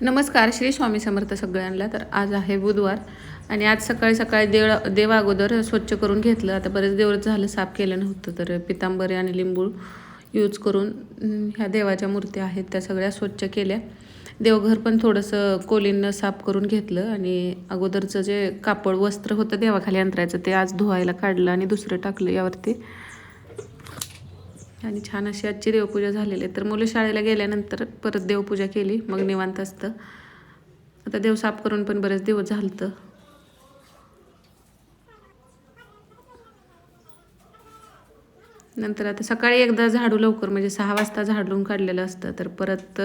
नमस्कार श्री स्वामी समर्थ सगळ्यांना. तर आज आहे बुधवार आणि आज सकाळी सकाळी देव देव अगोदर स्वच्छ करून घेतलं. आता बरेच दिवस झालं साफ केलं नव्हतं तर पितांबरी आणि लिंबू यूज करून ह्या देवाच्या मूर्त्या आहेत त्या सगळ्या स्वच्छ केल्या. देवघर पण थोडंसं कोलीनं साफ करून घेतलं आणि अगोदरचं जे कापड वस्त्र होतं देवाखाली अंतरायचं ते आज धुवायला काढलं आणि दुसरं टाकलं यावरती. आणि छान अशी आजची देवपूजा झालेली आहे. तर मुलं शाळेला गेल्यानंतर परत देवपूजा केली मग निवांत असतं. आता देव साफ करून पण बरेच दिवस झालतं. नंतर आता सकाळी एकदा झाडू लवकर म्हणजे सहा वाजता झाडून काढलेलं असतं. तर परत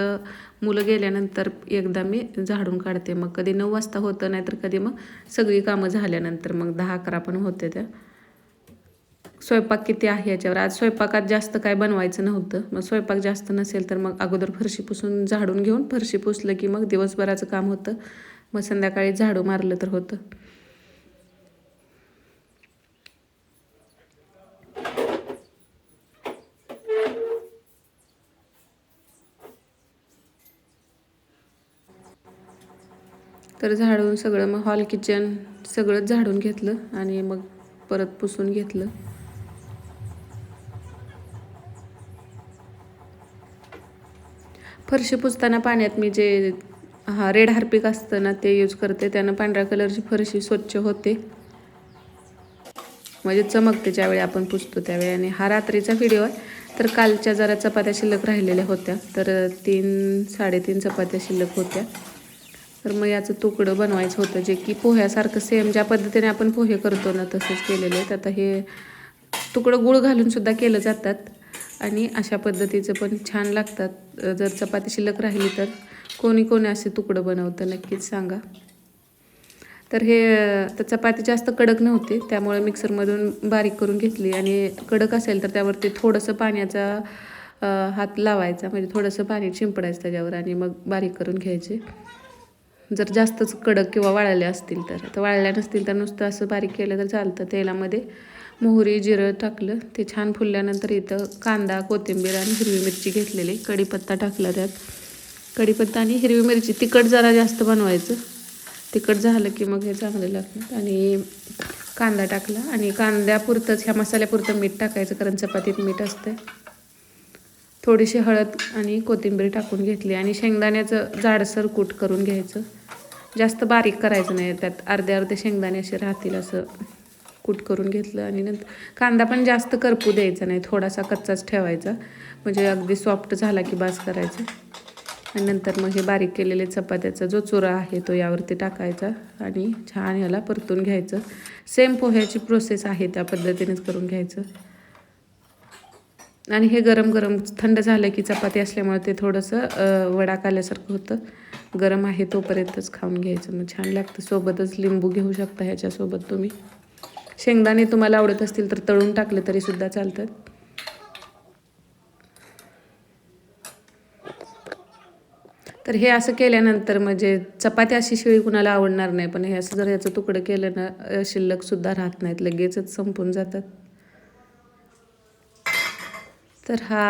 मुलं गेल्यानंतर एकदा मी झाडून काढते. मग कधी नऊ वाजता होतं नाहीतर कधी मग सगळी कामं झाल्यानंतर मग दहा अकरा पण होते त्या. स्वयंपाक किती आहे याच्यावर? आज स्वयंपाकात जास्त काय बनवायचं नव्हतं. मग स्वयंपाक जास्त नसेल तर मग अगोदर फरशी पुसून झाडून घेऊन फरशी पुसलं की मग दिवसभराचं काम होतं. मग संध्याकाळी झाडू मारलं तर होतं. तर झाडून सगळं मग हॉल किचन सगळंच झाडून घेतलं आणि मग परत पुसून घेतलं. फरशी पुसताना पाण्यात मी जे हा रेड हार्पिक असतं ना ते यूज करते. त्यानं पांढऱ्या कलरची फरशी स्वच्छ होते. म्हणजे चमकते ज्यावेळी आपण पुसतो त्यावेळी. आणि हा रात्रीचा व्हिडिओ आहे. तर कालच्या जरा चपात्या शिल्लक राहिलेल्या होत्या. तर तीन साडेतीन चपात्या शिल्लक होत्या. तर मग याचं तुकडं बनवायचं होतं. जे की पोह्यासारखं सेम ज्या पद्धतीने आपण पोहे करतो ना तसंच केलेले आहेत आता हे तुकडं गुळ घालून सुद्धा केलं जातात. आणि अशा पद्धतीचं पण छान लागतात. जर चपाती शिल्लक राहिली तर कोणी कोणी असे तुकडं बनवतं नक्कीच सांगा. तर हे तर चपाती जास्त कडक नव्हती त्यामुळे मिक्सरमधून बारीक करून घेतली. आणि कडक असेल तर त्यावरती थोडंसं पाण्याचा हात लावायचा. म्हणजे थोडंसं पाणी शिंपडायचं त्याच्यावर आणि मग बारीक करून घ्यायचे. जर जास्तच कडक किंवा वाळले असतील तर. आता वाळल्या नसतील तर नुसतं असं बारीक केलं तर चालतं. तेलामध्ये मोहरी जिरं टाकलं. ते छान फुलल्यानंतर इथं कांदा कोथिंबीर आणि हिरवी मिरची घेतलेली. कढीपत्ता टाकला त्यात. कढीपत्ता आणि हिरवी मिरची. तिखट जरा जास्त बनवायचं. तिखट झालं की मग हे चांगलं लागतं आणि कांदा टाकला. आणि कांद्यापुरतंच ह्या मसाल्यापुरतं मीठ टाकायचं. कारण चपातीत मीठ असतं थोडीशी हळद आणि कोथिंबीर टाकून घेतली. आणि शेंगदाण्याचं जाडसर कूट करून घ्यायचं. जास्त बारीक करायचं नाही त्यात. अर्धे अर्धे शेंगदाणे असे राहतील असं. कूट करून घेतलं आणि नंतर कांदा पण जास्त करपू द्यायचा नाही थोडासा कच्चाच ठेवायचा. म्हणजे अगदी सॉफ्ट झाला की बास करायचा. आणि नंतर मग हे बारीक केलेले चपात्याचा जो चुरा आहे तो यावरती टाकायचा आणि छान ह्याला परतून घ्यायचं. सेम पोह्याची प्रोसेस आहे त्या पद्धतीनेच करून घ्यायचं. आणि हे गरम गरम थंड झालं की चपाती असल्यामुळे ते थोडंसं वडा काल्यासारखं होतं. गरम आहे तोपर्यंतच खाऊन घ्यायचं. मग छान लागतं. सोबतच लिंबू घेऊ शकता ह्याच्यासोबत तुम्ही. शेंगदाणे तुम्हाला आवडत असतील तर तळून टाकले तरी सुद्धा चालतात. तर हे असं केल्यानंतर म्हणजे चपाती अशी शिळी कुणाला आवडणार नाही पण हे असं जर याचं तुकडं केलं ना शिल्लकसुद्धा राहत नाहीत लगेचच संपून जातात. तर हा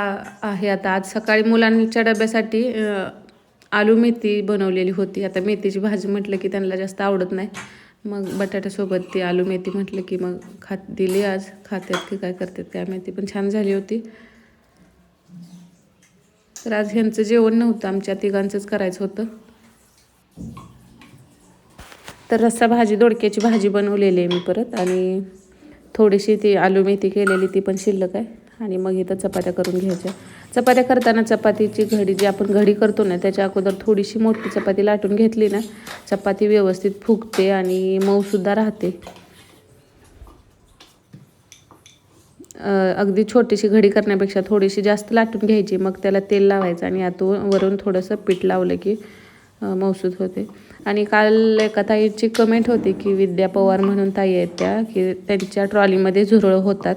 आहे आता आज सकाळी मुलांच्या डब्यासाठी आलू मेथी बनवलेली होती. आता मेथीची भाजी म्हटलं की त्यांना जास्त आवडत नाही. मग बटाट्यासोबत ती आलू मेथी म्हटलं की मग खात दिली आज. खात्यात की काय करतात काय माहिती पण छान झाली होती. तर आज ह्यांचं जेवण नव्हतं आमच्या तिघांचंच करायचं होतं. तर रस्सा भाजी दोडक्याची भाजी बनवलेली आहे मी परत आणि थोडीशी ती आलू मेथी केलेली ती पण शिल्लक आहे. आणि मग इथं चपात्या करून घ्यायच्या. चपात्या करताना चपातीची घडी जी आपण घडी करतो ना त्याच्या अगोदर थोडीशी मोठी चपाती लाटून घेतली ना चपाती व्यवस्थित फुगते आणि मऊसुद्धा राहते. अगदी छोटीशी घडी करण्यापेक्षा थोडीशी जास्त लाटून घ्यायची मग त्याला तेल लावायचं आणि आतून वरून थोडंसं पीठ लावलं की मौसूद होते. आणि काल एका ताईची कमेंट होती की विद्या पवार म्हणून ताई आहेत त्या की त्यांच्या ट्रॉलीमध्ये झुरळ होतात.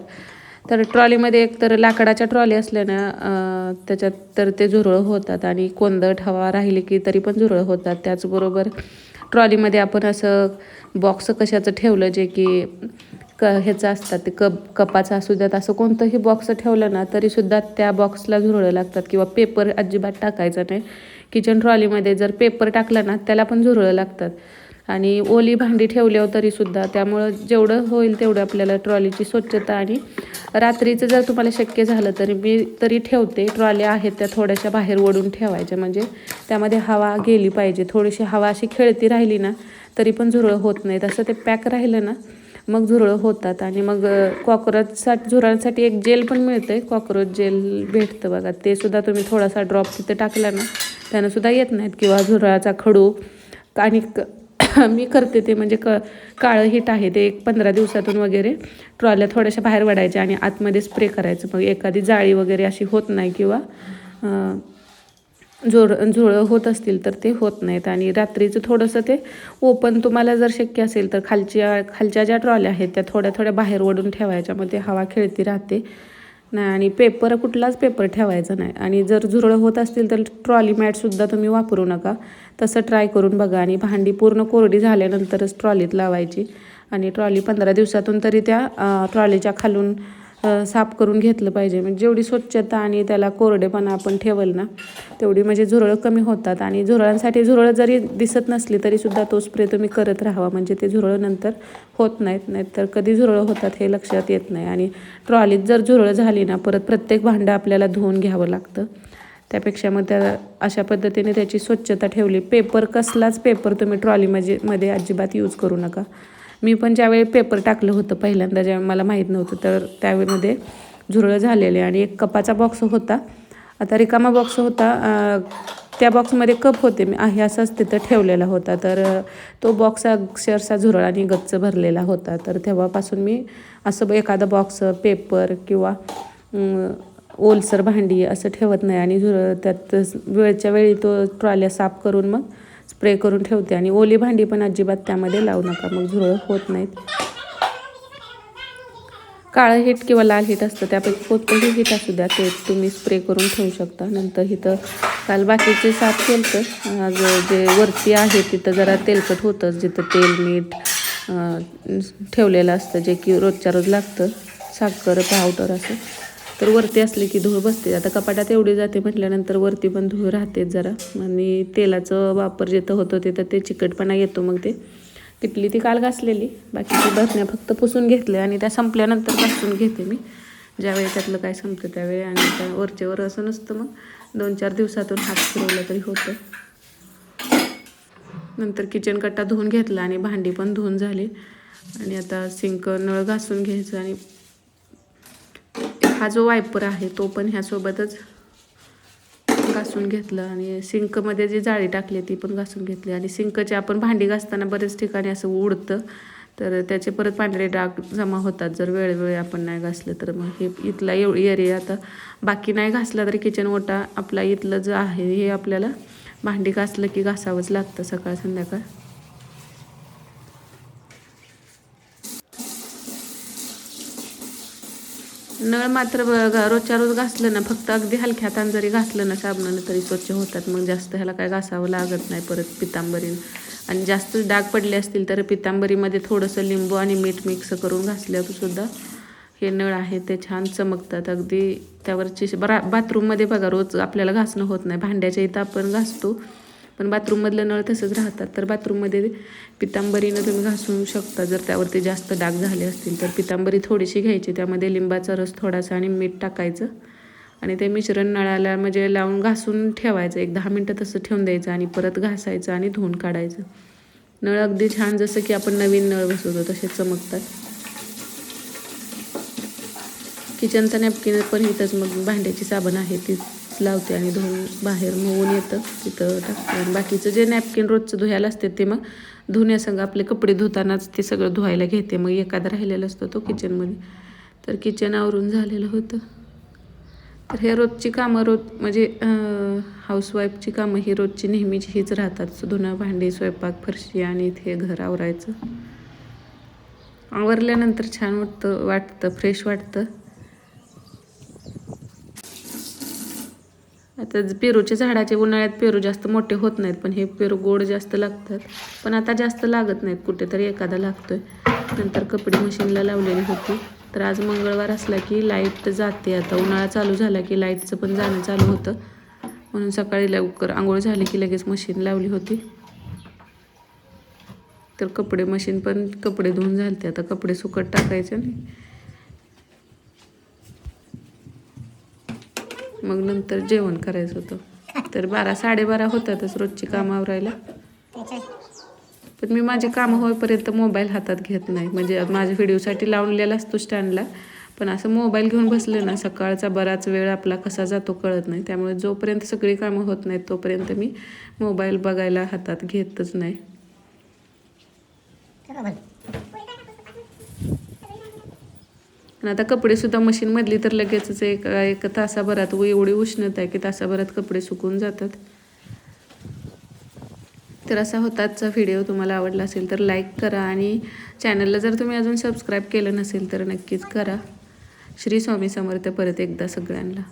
तर ट्रॉलीमध्ये एक तर लाकडाच्या ट्रॉली असल्यानं त्याच्यात तर ते झुरळ होतात आणि कोंदट हवा राहिली की तरी पण झुरळ होतात. त्याचबरोबर ट्रॉलीमध्ये आपण असं बॉक्स कशाचं ठेवलं जे की क ह्याचं असतात ते कप कपाचं असू द्यात असं कोणतंही बॉक्स ठेवलं ना तरीसुद्धा त्या बॉक्सला झुरळं लागतात किंवा पेपर अजिबात टाकायचा नाही. किचन ट्रॉलीमध्ये जर पेपर टाकला ना त्याला पण झुरळं लागतात. आणि ओली भांडी ठेवल्यावर तरीसुद्धा. त्यामुळं जेवढं होईल तेवढं आपल्याला ट्रॉलीची स्वच्छता आणि रात्रीचं जर तुम्हाला शक्य झालं तरी मी तरी ठेवते. ट्रॉल्या आहेत त्या थोड्याशा बाहेर ओढून ठेवायच्या. म्हणजे त्यामध्ये हवा गेली पाहिजे. थोडीशी हवा अशी खेळती राहिली ना तरी पण झुरळं होत नाहीत असं ते पॅक राहिलं ना मग झुरळं होतात. आणि मग कॉक्रोचसाठी झुरळांसाठी एक जेल पण मिळतं आहे कॉक्रोच जेल भेटतं बघा. ते सुद्धा तुम्ही थोडासा ड्रॉप तिथे टाकला ना त्यानंसुद्धा येत नाहीत. किंवा झुरळाचा खडू आणि क- मी करते ते म्हणजे क काळं हिट आहे ते एक पंधरा दिवसातून वगैरे. ट्रॉल्या थोड्याशा बाहेर वडायच्या आणि आतमध्ये स्प्रे करायचं. मग एखादी जाळी वगैरे अशी होत नाही किंवा अं, झुळं झोळं होत असतील तर ते होत नाहीत. आणि रात्रीचं थोडंसं ते ओपन तुम्हाला जर शक्य असेल तर खालच्या खालच्या ज्या ट्रॉल्या आहेत त्या थोड्या थोड्या बाहेर ओढून ठेवायच्या. मग ते हवा खेळती राहते. नाही आणि पेपर कुठलाच पेपर ठेवायचा नाही. आणि जर झुरळं होत असतील तर ट्रॉली मॅटसुद्धा तुम्ही वापरू नका. तसं ट्राय करून बघा. आणि भांडी पूर्ण कोरडी झाल्यानंतरच ट्रॉलीत लावायची. आणि ट्रॉली पंधरा दिवसातून तरी त्या ट्रॉलीच्या खालून साफ करून घेतलं पाहिजे. म्हणजे जेवढी स्वच्छता आणि त्याला कोरडेपणा आपण ठेवल ना तेवढी म्हणजे झुरळं कमी होतात. आणि झुरळांसाठी झुरळं जरी दिसत नसली तरीसुद्धा तो स्प्रे तुम्ही करत राहावा. म्हणजे ते झुरळं नंतर होत नाहीत. नाहीतर कधी झुरळं होतात हे लक्षात येत नाही. आणि ट्रॉलीत जर झुरळं झाली ना परत प्रत्येक भांडं आपल्याला धुवून घ्यावं लागतं. त्यापेक्षा मग त्या अशा पद्धतीने त्याची स्वच्छता ठेवली. पेपर कसलाच पेपर तुम्ही ट्रॉलीमध्ये मध्ये अजिबात यूज करू नका. मी पण ज्यावेळी पेपर टाकलं होतं पहिल्यांदा ज्यावेळी मला माहीत नव्हतं तर त्यावेळेमध्ये झुरळं झालेले आणि एक कपाचा बॉक्स होता. आता रिकामा बॉक्स होता त्या बॉक्समध्ये कप होते. मी आहे असाच तिथं ठेवलेला होता. तर तो बॉक्स अक्षरशः झुरळाने गच्च भरलेला होता. तर तेव्हापासून मी असं एखादा बॉक्स पेपर किंवा ओलसर भांडी असं ठेवत नाही आणि झुरळ त्यात वेळच्या वेळी तो ट्रॉल्या साफ करून मग स्प्रे करून ठेवते आणि ओली भांडी पण अजिबात त्यामध्ये लावू नका. मग झुरळ होत नाहीत. काळं हिट किंवा लाल हिट असतं त्यापैकी कोणतंही हिट असू द्या ते तुम्ही स्प्रे करून ठेवू शकता. नंतर इथं काल बाकीचे साफ केलं तर आज जे वरती आहे तिथं जरा तेलकट होतंच जिथं तेल मीठ ठेवलेलं असतं जे की रोजच्या रोज लागतं. साखर पावडर असं. तर वरती असले की धूळ बसते. आता कपाटात एवढी जाते म्हटल्यानंतर वरती पण धूळ राहते जरा. आणि तेलाचं वापर जिथं होतं तिथं ते चिकटपणा येतो मग ते. तिथली ती काल घासलेली. बाकीची बसण्या फक्त पुसून घेतले आणि त्या संपल्यानंतर घासून घेते मी. ज्यावेळी त्यातलं काय संपतं त्यावेळी आणि त्या वरचेवर असं नसतं मग दोन चार दिवसातून हात फिरवला तरी होतं. नंतर किचन कट्टा धुवून घेतला आणि भांडी पण धुवून झाली. आणि आता सिंक नळ घासून घ्यायचं आणि हा जो वायपर आहे तो पण ह्यासोबतच घासून घेतलं आणि सिंकमध्ये जी जाळी टाकली ती पण घासून घेतली. आणि सिंकचे आपण भांडी घासताना बरेच ठिकाणी असं उडतं. तर त्याचे परत पांढरे डाग जमा होतात. जर वेळोवेळी आपण नाही घासलं तर मग हे इथला एव एरिया आता बाकी नाही घासला तरी किचन ओटा आपला इथलं जे आहे हे आपल्याला भांडी घासलं की घासावंच लागतं सकाळ संध्याकाळ. नळ मात्र बघा रोजच्या रोज घासलं ना फक्त अगदी हलक्या हाताने जरी घासलं ना साबणानं तरी स्वच्छ होतात. मग जास्त ह्याला काय घासावं लागत नाही परत पितांबरीनं. आणि जास्त डाग पडले असतील तर पितांबरीमध्ये थोडंसं लिंबू आणि मीठ मिक्स करून घासल्यावर सुद्धा हे नळ आहे ते छान चमकतात. अगदी त्यावरची बरा बाथरूममध्ये बघा रोज आपल्याला घासणं होत नाही. भांड्याच्या इथं आपण घासतो. पण बाथरूममधलं नळ तसंच राहतात. तर बाथरूममध्ये पितांबरीनं तुम्ही घासू शकता. जर त्यावरती जास्त डाग झाले असतील तर पितांबरी थोडीशी घ्यायची. त्यामध्ये लिंबाचा रस थोडासा आणि मीठ टाकायचं. आणि ते मिश्रण नळाला म्हणजे लावून घासून ठेवायचं. एक दहा मिनटं तसं ठेवून द्यायचं आणि परत घासायचं आणि धुवून काढायचं. नळ अगदी छान जसं की आपण नवीन नळ बसवतो तसे चमकतात. किचनचं नॅपकिन पण इथंच मग भांड्याची साबण आहे तीच. लावते आणि धुवून बाहेर मऊन येतं तिथं टाकते. आणि बाकीचं जे नॅपकिन रोजचं धुवायला असते ते मग धुण्यासंग आपले कपडे धुतानाच ते सगळं धुवायला घेते. मग एखादा राहिलेला असतो तो किचनमध्ये तर किचन आवरून झालेलं होतं. तर हे रोजची कामं रोज म्हणजे हाऊसवाईफची कामं ही रोजची नेहमीची हीच राहतात. धुणं भांडी स्वयंपाक फरशी आणि इथे घर आवरायचं. आवरल्यानंतर छान वाटतं वाटतं फ्रेश वाटतं. आता पेरूच्या झाडाचे उन्हाळ्यात पेरू जास्त मोठे होत नाहीत पण हे पेरू गोड जास्त लागतात. पण आता जास्त लागत नाहीत कुठेतरी एखादा लागतोय. नंतर कपडे मशीनला लावलेली होती. तर आज मंगळवार असला की लाइट जाते. आता उन्हाळा चालू झाला की लाईटचं पण जाणं चालू होतं. म्हणून सकाळी लवकर आंघोळ झाली की लगेच मशीन लावली होती. तर कपडे मशीन पण कपडे धुवून झालते. आता कपडे सुकट टाकायचे नाही मग नंतर जेवण करायचं होतं. तर बारा साडेबारा होतातच रोजची कामं आवरायला. पण मी माझे कामं होईपर्यंत मोबाईल हातात घेत नाही. म्हणजे माझ्या व्हिडिओसाठी लावलेला असतो स्टँडला. पण असं मोबाईल घेऊन बसले ना सकाळचा बराच वेळ आपला कसा जातो कळत नाही. त्यामुळे जोपर्यंत सगळी कामं होत नाहीत तोपर्यंत मी मोबाईल बघायला हातात घेतच नाही. आणि आता कपडेसुद्धा मशीनमधली मशीन मधली तर लगेचच एक एक तासाभरात व एवढी उष्णता आहे की तासाभरात कपडे सुकून जातात. तर असा होता आजचा व्हिडिओ तुम्हाला आवडला असेल तर लाईक करा आणि चॅनलला जर तुम्ही अजून सबस्क्राईब केलं नसेल तर नक्कीच करा. श्री स्वामी समर्थ परत एकदा सगळ्यांना.